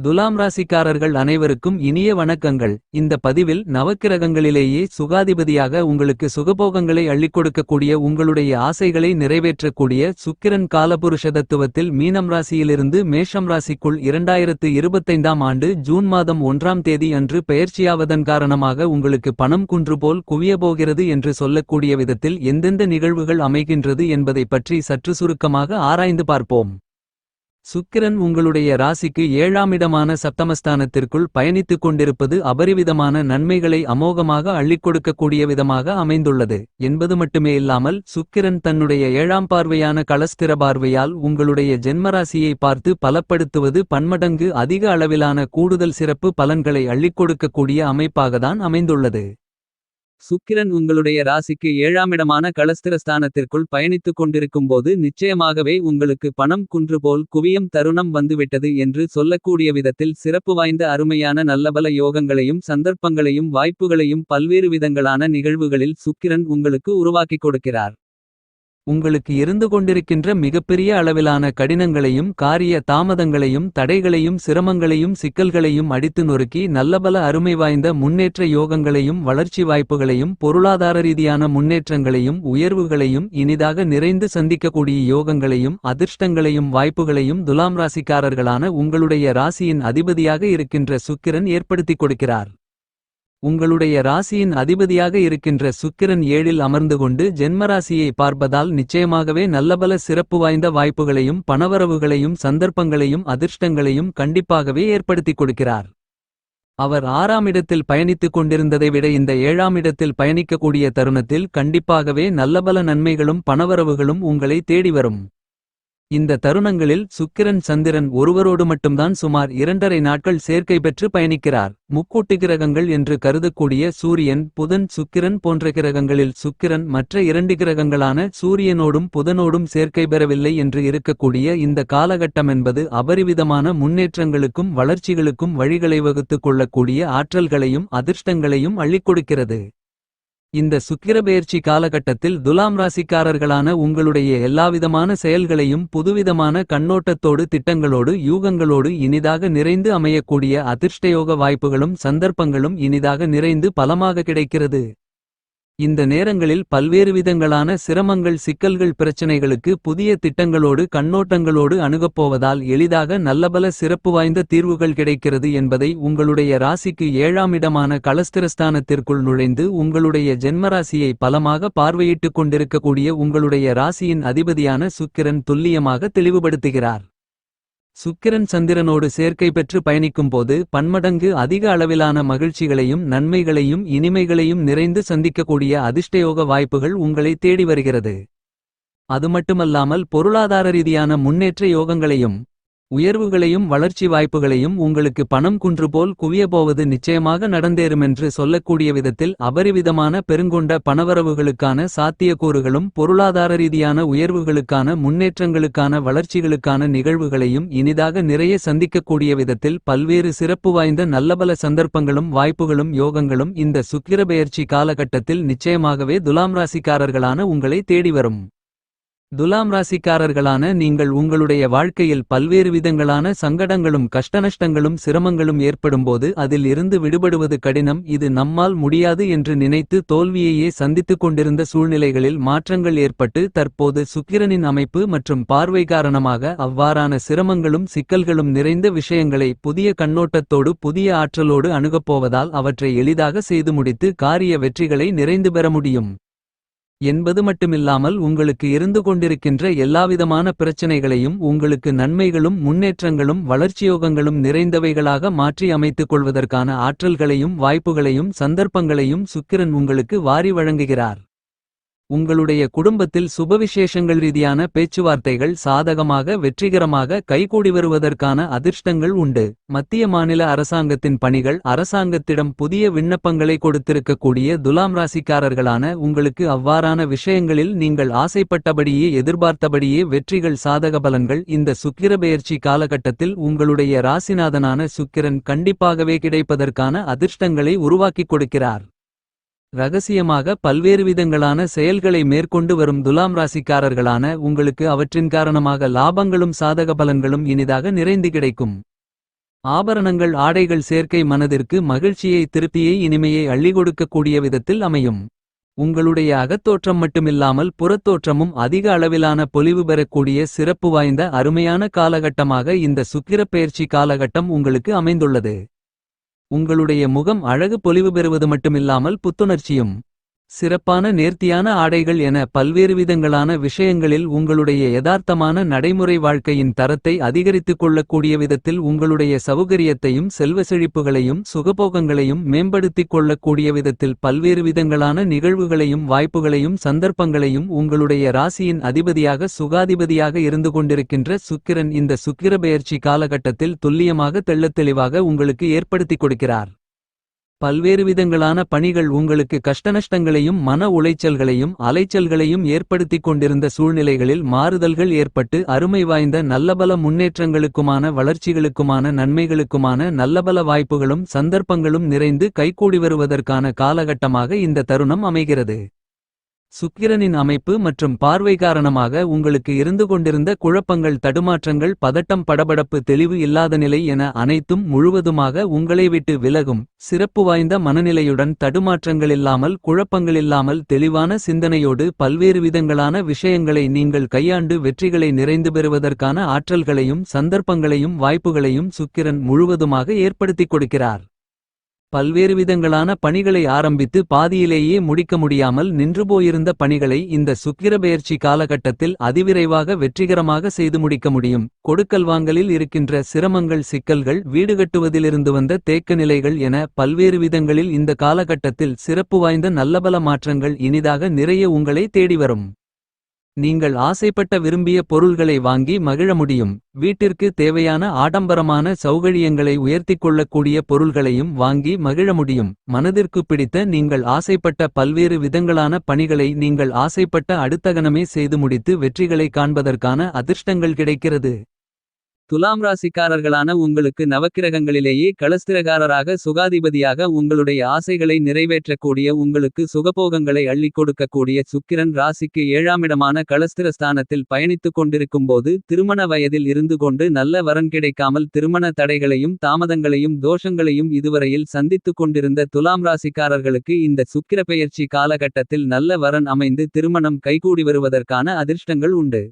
துலாம் ராசிக்காரர்கள் அனைவருக்கும் இனிய வணக்கங்கள். இந்த பதிவில் நவக்கிரகங்களிலேயே சுகாதிபதியாக உங்களுக்கு சுகபோகங்களை அள்ளிக் கொடுக்கக்கூடிய உங்களுடைய ஆசைகளை நிறைவேற்றக்கூடிய சுக்கிரன் காலபுருஷ தத்துவத்தில் மீனம் ராசியிலிருந்து மேஷம் ராசிக்குள் இரண்டாயிரத்து இருபத்தைந்தாம் ஆண்டு ஜூன் மாதம் ஒன்றாம் தேதி அன்று பெயர்ச்சியாவதன் காரணமாக உங்களுக்கு பணம் குன்று போல் குவியபோகிறது என்று சொல்லக்கூடிய விதத்தில் எந்தெந்த நிகழ்வுகள் அமைகின்றது என்பதைப் பற்றி சற்று சுருக்கமாக ஆராய்ந்து பார்ப்போம். சுக்கிரன் உங்களுடைய ராசிக்கு ஏழாமிடமான சப்தமஸ்தானத்திற்குள் பயணித்துக் கொண்டிருப்பது அபரிவிதமான நன்மைகளை அமோகமாக அள்ளிக் கொடுக்கக்கூடிய விதமாக அமைந்துள்ளது. என்பது மட்டுமே இல்லாமல் சுக்கிரன் தன்னுடைய ஏழாம் பார்வையான களஸ்திர பார்வையால் உங்களுடைய ஜென்மராசியை பார்த்து பலப்படுத்துவது பன்மடங்கு அதிக அளவிலான கூடுதல் சிறப்பு பலன்களை அள்ளிக் கொடுக்கக்கூடிய அமைப்பாகத்தான் அமைந்துள்ளது. சுக்கிரன் உங்களுடைய ராசிக்கு ஏழாமிடமான களஸ்திரஸ்தானத்திற்குள் பயணித்துக் கொண்டிருக்கும்போது நிச்சயமாகவே உங்களுக்கு பணம் குன்று போல் குவியம் தருணம் வந்துவிட்டது என்று சொல்லக்கூடிய விதத்தில் சிறப்பு வாய்ந்த அருமையான நல்லபல யோகங்களையும் சந்தர்ப்பங்களையும் வாய்ப்புகளையும் பல்வேறு விதங்களான நிகழ்வுகளில் சுக்கிரன் உங்களுக்கு உருவாக்கிக் கொடுக்கிறார். உங்களுக்கு இருந்து கொண்டிருக்கின்ற மிகப்பெரிய அளவிலான கடினங்களையும் காரிய தாமதங்களையும் தடைகளையும் சிரமங்களையும் சிக்கல்களையும் அடித்து நொறுக்கி நல்லபல அருமை வாய்ந்த முன்னேற்ற யோகங்களையும் வளர்ச்சி வாய்ப்புகளையும் பொருளாதார ரீதியான முன்னேற்றங்களையும் உயர்வுகளையும் இனிதாக நிறைந்து சந்திக்கக்கூடிய யோகங்களையும் அதிர்ஷ்டங்களையும் வாய்ப்புகளையும் துலாம் ராசிக்காரர்களான உங்களுடைய ராசியின் அதிபதியாக இருக்கின்ற சுக்கிரன் ஏற்படுத்திக் கொடுக்கிறார். உங்களுடைய ராசியின் அதிபதியாக இருக்கின்ற சுக்கிரன் ஏழில் அமர்ந்து கொண்டு ஜென்மராசியை பார்ப்பதால் நிச்சயமாகவே நல்லபல சிறப்பு வாய்ந்த வாய்ப்புகளையும் பணவரவுகளையும் சந்தர்ப்பங்களையும் அதிர்ஷ்டங்களையும் கண்டிப்பாகவே ஏற்படுத்திக் கொடுக்கிறார். அவர் ஆறாம் இடத்தில் பயணித்துக் கொண்டிருந்ததை விட இந்த ஏழாம் இடத்தில் பயணிக்கக்கூடிய தருணத்தில் கண்டிப்பாகவே நல்லபல நன்மைகளும் பணவரவுகளும் உங்களை தேடி வரும். இந்த தருணங்களில் சுக்கிரன் சந்திரன் ஒருவரோடு மட்டும்தான் சுமார் இரண்டரை நாட்கள் சேர்க்கை பெற்று பயணிக்கிறார். முக்கூட்டு கிரகங்கள் என்று கருதக்கூடிய சூரியன் புதன் சுக்கிரன் போன்ற கிரகங்களில் சுக்கிரன் மற்ற இரண்டு கிரகங்களான சூரியனோடும் புதனோடும் சேர்க்கை பெறவில்லை என்று இருக்கக்கூடிய இந்த காலகட்டம் என்பது அபரிவிதமான முன்னேற்றங்களுக்கும் வளர்ச்சிகளுக்கும் வழிகளை வகுத்துக் கொள்ளக்கூடிய ஆற்றல்களையும் அதிர்ஷ்டங்களையும் அள்ளிக் கொடுக்கிறது. இந்த சுக்கிரபெயர்ச்சி காலகட்டத்தில் துலாம் ராசிக்காரர்களான உங்களுடைய எல்லாவிதமான செயல்களையும் புதுவிதமான கண்ணோட்டத்தோடு திட்டங்களோடு யூகங்களோடு இனிதாக நிறைந்து அமையக்கூடிய அதிர்ஷ்டயோக வாய்ப்புகளும் சந்தர்ப்பங்களும் இனிதாக நிறைந்து பலமாக கிடைக்கிறது. இந்த நேரங்களில் பல்வேறு விதங்களான சிரமங்கள் சிக்கல்கள் பிரச்சனைகளுக்கு புதிய திட்டங்களோடு கண்ணோட்டங்களோடு அணுகப்போவதால் எளிதாக நல்லபல சிறப்பு வாய்ந்த தீர்வுகள் கிடைக்கிறது என்பதை உங்களுடைய ராசிக்கு ஏழாம் இடமான கலஸ்திரஸ்தானத்திற்குள் நுழைந்து உங்களுடைய ஜென்மராசியை பலமாக பார்வையிட்டுக் கொண்டிருக்கக்கூடிய உங்களுடைய ராசியின் அதிபதியான சுக்கிரன் துல்லியமாக தெளிவுபடுத்துகிறார். சுக்கிரன் சந்திரனோடு சேர்க்கை பெற்று பயணிக்கும்போது பன்மடங்கு அதிக அளவிலான மகிழ்ச்சிகளையும் நன்மைகளையும் இனிமைகளையும் நிறைந்து சந்திக்கக்கூடிய அதிர்ஷ்டயோக வாய்ப்புகள் உங்களை தேடி வருகிறது. அது மட்டுமல்லாமல் பொருளாதார ரீதியான முன்னேற்ற யோகங்களையும் உயர்வுகளையும் வளர்ச்சி வாய்ப்புகளையும் உங்களுக்கு பணம் குன்று போல் குவியப்போவது நிச்சயமாக நடந்தேறுமென்று சொல்லக்கூடிய விதத்தில் அபரிவிதமான பெருங்கொண்ட பணவரவுகளுக்கான சாத்தியக்கூறுகளும் பொருளாதார ரீதியான உயர்வுகளுக்கான முன்னேற்றங்களுக்கான வளர்ச்சிகளுக்கான நிகழ்வுகளையும் இனிதாக நிறைய சந்திக்கக்கூடிய விதத்தில் பல்வேறு சிறப்பு வாய்ந்த நல்லபல சந்தர்ப்பங்களும் வாய்ப்புகளும் யோகங்களும் இந்த சுக்கிரபெயர்ச்சி காலகட்டத்தில் நிச்சயமாகவே துலாம் ராசிக்காரர்களான உங்களை தேடி வரும். துலாம் ராசிக்காரர்களான நீங்கள் உங்களுடைய வாழ்க்கையில் பல்வேறு விதங்களான சங்கடங்களும் கஷ்டநஷ்டங்களும் சிரமங்களும் ஏற்படும்போது அதில் இருந்து விடுபடுவது கடினம். இது நம்மால் முடியாது என்று நினைத்து தோல்வியையே சந்தித்துக் கொண்டிருந்த சூழ்நிலைகளில் மாற்றங்கள் ஏற்பட்டு தற்போது சுக்கிரனின் அமைப்பு மற்றும் பார்வை காரணமாக அவ்வாறான சிரமங்களும் சிக்கல்களும் நிறைந்த விஷயங்களை புதிய கண்ணோட்டத்தோடு புதிய ஆற்றலோடு அணுகப்போவதால் அவற்றை எளிதாக செய்து முடித்து காரிய வெற்றிகளை நிறைந்து பெற முடியும். என்பது மட்டுமில்லாமல் உங்களுக்கு இருந்து கொண்டிருக்கின்ற எல்லாவிதமான பிரச்சனைகளையும் உங்களுக்கு நன்மைகளும் முன்னேற்றங்களும் வளர்ச்சியோகங்களும் நிறைந்தவைகளாக மாற்றி அமைத்துக் கொள்வதற்கான ஆற்றல்களையும் வாய்ப்புகளையும் சந்தர்ப்பங்களையும் சுக்கிரன் உங்களுக்கு வாரி வழங்குகிறார். உங்களுடைய குடும்பத்தில் சுபவிசேஷங்கள் ரீதியான பேச்சுவார்த்தைகள் சாதகமாக வெற்றிகரமாக கைகூடி வருவதற்கான அதிர்ஷ்டங்கள் உண்டு. மத்திய மாநில அரசாங்கத்தின் பணிகள் அரசாங்கத்திடம் புதிய விண்ணப்பங்களை கொடுத்திருக்கக்கூடிய துலாம் ராசிக்காரர்களான உங்களுக்கு அவ்வாறான விஷயங்களில் நீங்கள் ஆசைப்பட்டபடியே எதிர்பார்த்தபடியே வெற்றிகள் சாதக பலன்கள் இந்த சுக்கிரபெயர்ச்சி காலகட்டத்தில் உங்களுடைய ராசிநாதனான சுக்கிரன் கண்டிப்பாகவே கிடைப்பதற்கான அதிர்ஷ்டங்களை உருவாக்கிக் கொடுக்கிறார். ரகசியமாக பல்வேறு விதங்களான செயல்களை மேற்கொண்டு வரும் துலாம் ராசிக்காரர்களான உங்களுக்கு அவற்றின் காரணமாக லாபங்களும் சாதக பலன்களும் இனிதாக நிறைந்து கிடைக்கும் ஆபரணங்கள் ஆடைகள் சேர்க்கை மனதிற்கு மகிழ்ச்சியை திருப்தியை இனிமையை அள்ளி கொடுக்கக்கூடிய விதத்தில் அமையும். உங்களுடைய அகத்தோற்றம் மட்டுமில்லாமல் புறத்தோற்றமும் அதிக அளவிலான பொலிவு பெறக்கூடிய சிறப்பு வாய்ந்த அருமையான காலகட்டமாக இந்த சுக்கிரப் பயிற்சி காலகட்டம் உங்களுக்கு அமைந்துள்ளது. உங்களுடைய முகம் அழகு பொலிவு பெறுவது மட்டுமில்லாமல் புத்துணர்ச்சியும். சிறப்பான நேர்த்தியான ஆடைகள் என பல்வேறு விதங்களான விஷயங்களில் உங்களுடைய யதார்த்தமான நடைமுறை வாழ்க்கையின் தரத்தை அதிகரித்துக் கொள்ளக்கூடிய விதத்தில் உங்களுடைய சௌகரியத்தையும் செல்வ செழிப்புகளையும் சுகபோகங்களையும் மேம்படுத்திக் கொள்ளக்கூடிய விதத்தில் பல்வேறு விதங்களான நிகழ்வுகளையும் வாய்ப்புகளையும் சந்தர்ப்பங்களையும் உங்களுடைய ராசியின் அதிபதியாக சுகாதிபதியாக இருந்து கொண்டிருக்கின்ற சுக்கிரன் இந்த சுக்கிரபெயர்ச்சி காலகட்டத்தில் துல்லியமாக தெள்ளத் தெளிவாக உங்களுக்கு ஏற்படுத்திக் கொடுக்கிறார். பல்வேறு விதங்களான பணிகள் உங்களுக்கு கஷ்டநஷ்டங்களையும் மன உளைச்சல்களையும் அலைச்சல்களையும் ஏற்படுத்திக் கொண்டிருந்த சூழ்நிலைகளில் மாறுதல்கள் ஏற்பட்டு அருமை வாய்ந்த நல்லபல முன்னேற்றங்களுக்குமான வளர்ச்சிகளுக்குமான நன்மைகளுக்குமான நல்லபல வாய்ப்புகளும் சந்தர்ப்பங்களும் நிறைந்து கைகூடி வருவதற்கான காலகட்டமாக இந்த தருணம் அமைகிறது. சுக்கிரனின் அமைப்பு மற்றும் பார்வை காரணமாக உங்களுக்கு இருந்து கொண்டிருந்த குழப்பங்கள் தடுமாற்றங்கள் பதட்டம் படபடப்பு தெளிவு இல்லாத நிலை என அனைத்தும் முழுவதுமாக உங்களை விட்டு விலகும் சிறப்பு வாய்ந்த மனநிலையுடன் தடுமாற்றங்களில்லாமல் குழப்பங்களில்லாமல் தெளிவான சிந்தனையோடு பல்வேறு விதங்களான விஷயங்களை நீங்கள் கையாண்டு வெற்றிகளை நிறைந்து பெறுவதற்கான ஆற்றல்களையும் சந்தர்ப்பங்களையும் வாய்ப்புகளையும் சுக்கிரன் முழுவதுமாக ஏற்படுத்திக் கொடுக்கிறார். பல்வேறு விதங்களான பணிகளை ஆரம்பித்து பாதியிலேயே முடிக்க முடியாமல் நின்று போயிருந்த பணிகளை இந்த சுக்கிரபெயர்ச்சி காலகட்டத்தில் அதிவிரைவாக வெற்றிகரமாக செய்து முடிக்க முடியும். கொடுக்கல் வாங்கலில் இருக்கின்ற சிரமங்கள் சிக்கல்கள் வீடு கட்டுவதிலிருந்து வந்த தேக்க நிலைகள் என பல்வேறு விதங்களில் இந்த காலகட்டத்தில் சிறப்பு வாய்ந்த நல்லபல மாற்றங்கள் இனிதாக நிறைய உங்களை தேடி வரும். நீங்கள் ஆசைப்பட்ட விரும்பிய பொருள்களை வாங்கி மகிழ முடியும். வீட்டிற்கு தேவையான ஆடம்பரமான சௌகரியங்களை உயர்த்திக் கொள்ளக்கூடிய பொருள்களையும் வாங்கி மகிழ முடியும். மனதிற்கு பிடித்த நீங்கள் ஆசைப்பட்ட பல்வேறு விதங்களான பணிகளை நீங்கள் ஆசைப்பட்ட அடுத்தகனமே செய்து முடித்து வெற்றிகளை காண்பதற்கான அதிர்ஷ்டங்கள் கிடைக்கிறது. துலாம் ராசிக்காரர்களான உங்களுக்கு நவக்கிரகங்களிலேயே களஸ்திரகாரராக சுகாதிபதியாக உங்களுடைய ஆசைகளை நிறைவேற்றக்கூடிய உங்களுக்கு சுகபோகங்களை அள்ளிக் கொடுக்கக்கூடிய சுக்கிரன் ராசிக்கு ஏழாமிடமான களஸ்திரஸ்தானத்தில் பயணித்துக் கொண்டிருக்கும்போது திருமண வயதில் இருந்து கொண்டு நல்ல வரன் கிடைக்காமல் திருமண தடைகளையும் தாமதங்களையும் தோஷங்களையும் இதுவரையில் சந்தித்துக் கொண்டிருந்த துலாம் ராசிக்காரர்களுக்கு இந்த சுக்கிர பெயர்ச்சி காலகட்டத்தில் நல்ல வரன் அமைந்து திருமணம் கைகூடி வருவதற்கான அதிர்ஷ்டங்கள் உண்டு.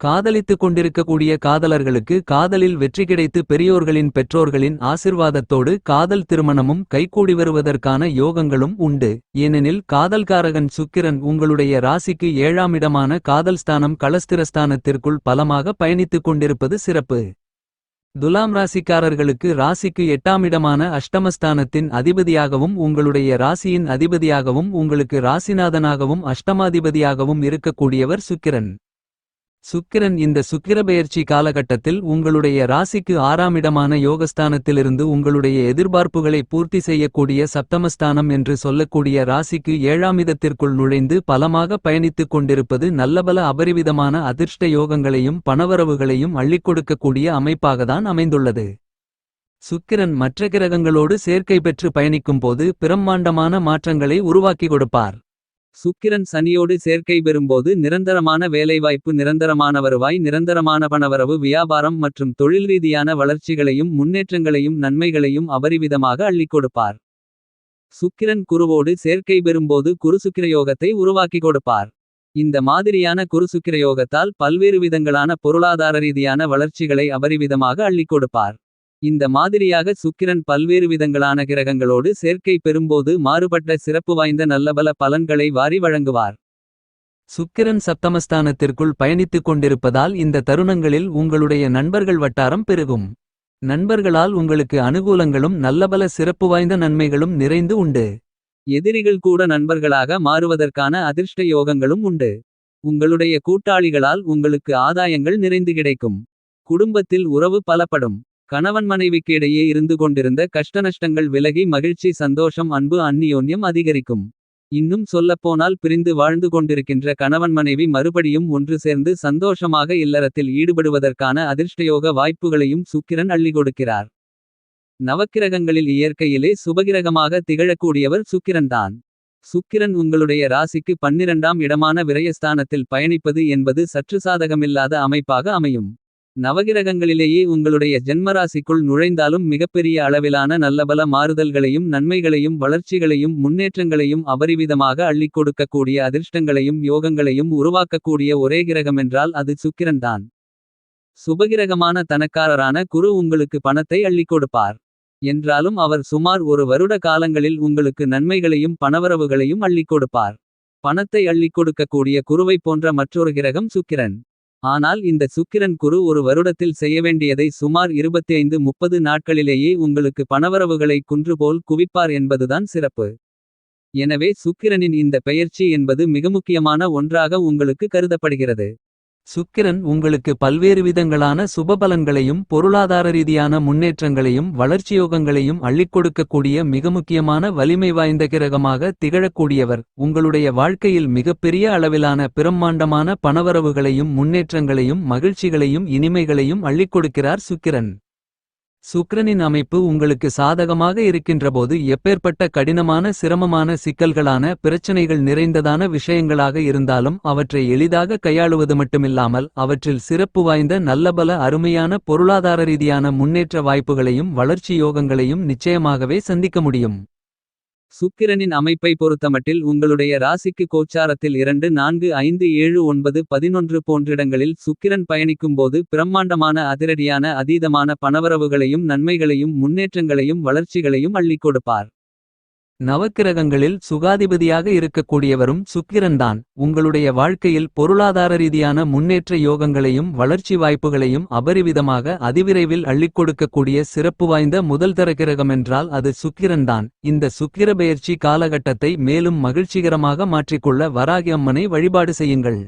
காதலித்துக் கொண்டிருக்கக்கூடிய காதலர்களுக்கு காதலில் வெற்றி கிடைத்து பெரியோர்களின் பெற்றோர்களின் ஆசிர்வாதத்தோடு காதல் திருமணமும் கைகூடி வருவதற்கான யோகங்களும் உண்டு ஏனெனில் காதல்காரகன் சுக்கிரன் உங்களுடைய ராசிக்கு ஏழாம் இடமான காதல்ஸ்தானம் கலஸ்திரஸ்தானத்திற்குள் களஸ்திரஸ்தானத்திற்குள் பலமாக பயணித்துக் கொண்டிருப்பது சிறப்பு. துலாம் ராசிக்காரர்களுக்கு ராசிக்கு எட்டாம் இடமான அஷ்டமஸ்தானத்தின் அதிபதியாகவும் உங்களுடைய ராசியின் அதிபதியாகவும் உங்களுக்கு ராசிநாதனாகவும் அஷ்டமாதிபதியாகவும் இருக்கக்கூடியவர் சுக்கிரன். சுக்கிரன் இந்த சுக்கிரபெயர்ச்சி காலகட்டத்தில் உங்களுடைய ராசிக்கு ஆறாம் இடமான யோகஸ்தானத்திலிருந்து உங்களுடைய எதிர்பார்ப்புகளை பூர்த்தி செய்யக்கூடிய சப்தமஸ்தானம் என்று சொல்லக்கூடிய ராசிக்கு ஏழாமிதத்திற்குள் நுழைந்து பலமாக பயணித்துக் கொண்டிருப்பது நல்லபல அபரிவிதமான அதிர்ஷ்ட யோகங்களையும் பணவரவுகளையும் அள்ளிக் கொடுக்கக்கூடிய அமைப்பாகத்தான் அமைந்துள்ளது. சுக்கிரன் மற்ற கிரகங்களோடு சேர்க்கை பெற்று பயணிக்கும்போது பிரம்மாண்டமான மாற்றங்களை உருவாக்கி கொடுப்பார். சுக்கிரன் சனியோடு சேர்க்கை பெறும்போது நிரந்தரமான வேலைவாய்ப்பு நிரந்தரமான வருவாய் நிரந்தரமான பணவரவு வியாபாரம் மற்றும் தொழில் ரீதியான வளர்ச்சிகளையும் முன்னேற்றங்களையும் நன்மைகளையும் அபரிவிதமாக அள்ளிக் கொடுப்பார். சுக்கிரன் குருவோடு சேர்க்கை பெறும்போது குருசுக்கிரயோகத்தை உருவாக்கி கொடுப்பார். இந்த மாதிரியான குருசுக்கிரயோகத்தால் பல்வேறு விதங்களான பொருளாதார ரீதியான வளர்ச்சிகளை அபரிவிதமாக அள்ளிக் கொடுப்பார். இந்த மாதிரியாக சுக்கிரன் பல்வேறு விதங்களான கிரகங்களோடு சேர்க்கை பெறும்போது மாறுபட்ட சிறப்பு வாய்ந்த நல்லபல பலன்களை வாரி வழங்குவார். சுக்கிரன் சப்தமஸ்தானத்திற்குள் பயணித்துக் கொண்டிருப்பதால் இந்த தருணங்களில் உங்களுடைய நண்பர்கள் வட்டாரம் பெருகும். நண்பர்களால் உங்களுக்கு அனுகூலங்களும் நல்லபல சிறப்பு வாய்ந்த நன்மைகளும் நிறைந்து உண்டு. எதிரிகள் கூட நண்பர்களாக மாறுவதற்கான அதிர்ஷ்ட யோகங்களும் உண்டு. உங்களுடைய கூட்டாளிகளால் உங்களுக்கு ஆதாயங்கள் நிறைந்து கிடைக்கும். குடும்பத்தில் உறவு பலப்படும். கணவன் மனைவிக்கு இடையே இருந்து கொண்டிருந்த கஷ்டநஷ்டங்கள் விலகி மகிழ்ச்சி சந்தோஷம் அன்பு அந்நியோன்யம் அதிகரிக்கும். இன்னும் சொல்லப்போனால் பிரிந்து வாழ்ந்து கொண்டிருக்கின்ற கணவன் மனைவி மறுபடியும் ஒன்று சேர்ந்து சந்தோஷமாக இல்லறத்தில் ஈடுபடுவதற்கான அதிர்ஷ்டயோக வாய்ப்புகளையும் சுக்கிரன் அள்ளி கொடுக்கிறார். நவக்கிரகங்களில் இயற்கையிலே சுபகிரகமாக திகழக்கூடியவர் சுக்கிரன்தான். சுக்கிரன் உங்களுடைய ராசிக்கு பன்னிரண்டாம் இடமான விரயஸ்தானத்தில் பயணிப்பது என்பது சற்று சாதகமில்லாத அமைப்பாக அமையும். நவகிரகங்களிலேயே உங்களுடைய ஜென்மராசிக்குள் நுழைந்தாலும் மிகப்பெரிய அளவிலான நல்லபல மாறுதல்களையும் நன்மைகளையும் வளர்ச்சிகளையும் முன்னேற்றங்களையும் அபரிவிதமாக அள்ளிக் கொடுக்கக்கூடிய அதிர்ஷ்டங்களையும் யோகங்களையும் உருவாக்கக்கூடிய ஒரே கிரகமென்றால் அது சுக்கிரன்தான் சுபகிரகமான தனக்காரரான குரு உங்களுக்கு பணத்தை அள்ளிக் கொடுப்பார். என்றாலும் அவர் சுமார் ஒரு வருட காலங்களில் உங்களுக்கு நன்மைகளையும் பணவரவுகளையும் அள்ளிக் கொடுப்பார். பணத்தை அள்ளிக் கொடுக்கக்கூடிய குருவைப் போன்ற மற்றொரு கிரகம் சுக்கிரன். ஆனால் இந்த சுக்கிரன் குரு ஒரு வருடத்தில் செய்ய வேண்டியதை சுமார் 25 முப்பது நாட்களிலேயே உங்களுக்கு பணவரவுகளை குன்றுபோல் குவிப்பார் என்பதுதான் சிறப்பு. எனவே சுக்கிரனின் இந்த பெயர்ச்சி என்பது மிக முக்கியமான ஒன்றாக உங்களுக்கு கருதப்படுகிறது. சுக்கிரன் உங்களுக்கு பல்வேறு விதங்களான சுபபலன்களையும் பொருளாதார ரீதியான முன்னேற்றங்களையும் வளர்ச்சியோகங்களையும் அள்ளிக் கொடுக்கக்கூடிய மிக முக்கியமான வலிமை வாய்ந்த கிரகமாக திகழக்கூடியவர். உங்களுடைய வாழ்க்கையில் மிகப்பெரிய அளவிலான பிரம்மாண்டமான பணவரவுகளையும் முன்னேற்றங்களையும் மகிழ்ச்சிகளையும் இனிமைகளையும் அள்ளிக் கொடுக்கிறார் சுக்கிரன். சுக்கிரனின் அமைப்பு உங்களுக்கு சாதகமாக இருக்கின்றபோது எப்பேற்பட்ட கடினமான சிரமமான சிக்கல்களான பிரச்சனைகள் நிறைந்ததான விஷயங்களாக இருந்தாலும் அவற்றை எளிதாக கையாளுவது மட்டுமில்லாமல் அவற்றில் சிறப்பு வாய்ந்த நல்லபல அருமையான பொருளாதார ரீதியான முன்னேற்ற வாய்ப்புகளையும் வளர்ச்சி யோகங்களையும் நிச்சயமாகவே சந்திக்க முடியும். சுக்கிரனின் அமைப்பை பொறுத்தமட்டில் உங்களுடைய ராசிக்கு கோச்சாரத்தில் இரண்டு நான்கு ஐந்து ஏழு ஒன்பது பதினொன்று போன்றிடங்களில் சுக்கிரன் பயணிக்கும்போது பிரம்மாண்டமான அதிரடியான அதீதமான பணவரவுகளையும் நன்மைகளையும் முன்னேற்றங்களையும் வளர்ச்சிகளையும் அள்ளிக் கொடுப்பார். நவக்கிரகங்களில் சுகாதிபதியாக இருக்கக்கூடியவரும் சுக்கிரன்தான். உங்களுடைய வாழ்க்கையில் பொருளாதார ரீதியான முன்னேற்ற யோகங்களையும் வளர்ச்சி வாய்ப்புகளையும் அபரிவிதமாக அதிவிரைவில் அள்ளிக் கொடுக்கக்கூடிய சிறப்பு வாய்ந்த முதல் தர கிரகமென்றால் அது சுக்கிரன்தான். இந்த சுக்கிர பெயர்ச்சி காலகட்டத்தை மேலும் மகிழ்ச்சிகரமாக மாற்றிக்கொள்ள வராகி அம்மனை வழிபாடு செய்யுங்கள்.